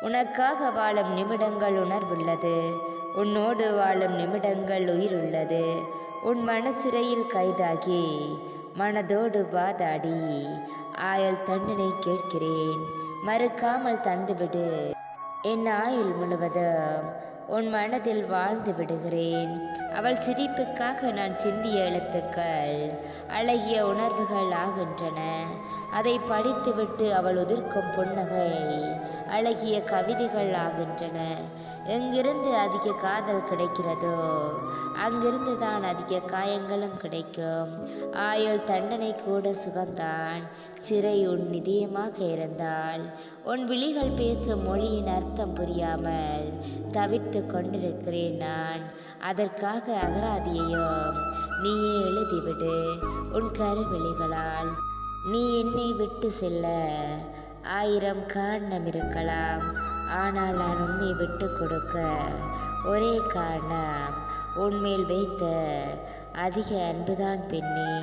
உனக்காக வாழும் நிமிடங்கள் உணர்வுள்ளது. உன்னோடு வாழும் நிமிடங்கள் உயிருள்ளது. உன் மனசிறையில் கைதாகி மனதோடு வாதாடி ஆயுள் தண்டனை கேட்கிறேன். மறுக்காமல் தந்துவிடு. என் ஆயுள் முழுவதும் உன் மனதில் வாழ்ந்து விடுகிறேன். அவள் சிரிப்புக்காக நான் சிந்திய எழுத்துக்கள் அழகிய உணர்வுகள் ஆகின்றன. அதை படித்துவிட்டு அவள் உதிர்க்கும் புன்னகை அழகிய கவிதைகள் ஆகின்றன. எங்கிருந்து அதிக காதல் கிடைக்கிறதோ அங்கிருந்து தான் அதிக காயங்களும் கிடைக்கும். ஆயுள் தண்டனை கூட சுகம்தான் சிறை உன் நிதியமாக இருந்தால் உன் விழிகள் பேசும் மொழியின் அர்த்தம் புரியாமல் தவித்து கொண்டிருக்கிறேன் நான். அதற்காக அகராதியையும் நீயே எழுதிவிடு. உன் கருவிழிகளால் நீ என்னை விட்டு செல்ல. ஆயிரம் காரணம் இருக்கலாம். ஆனால் நான் உன்னை விட்டு கொடுக்க ஒரே காரணம் உன்மேல் வைத்த அதிக அன்புதான் பெண்ணே.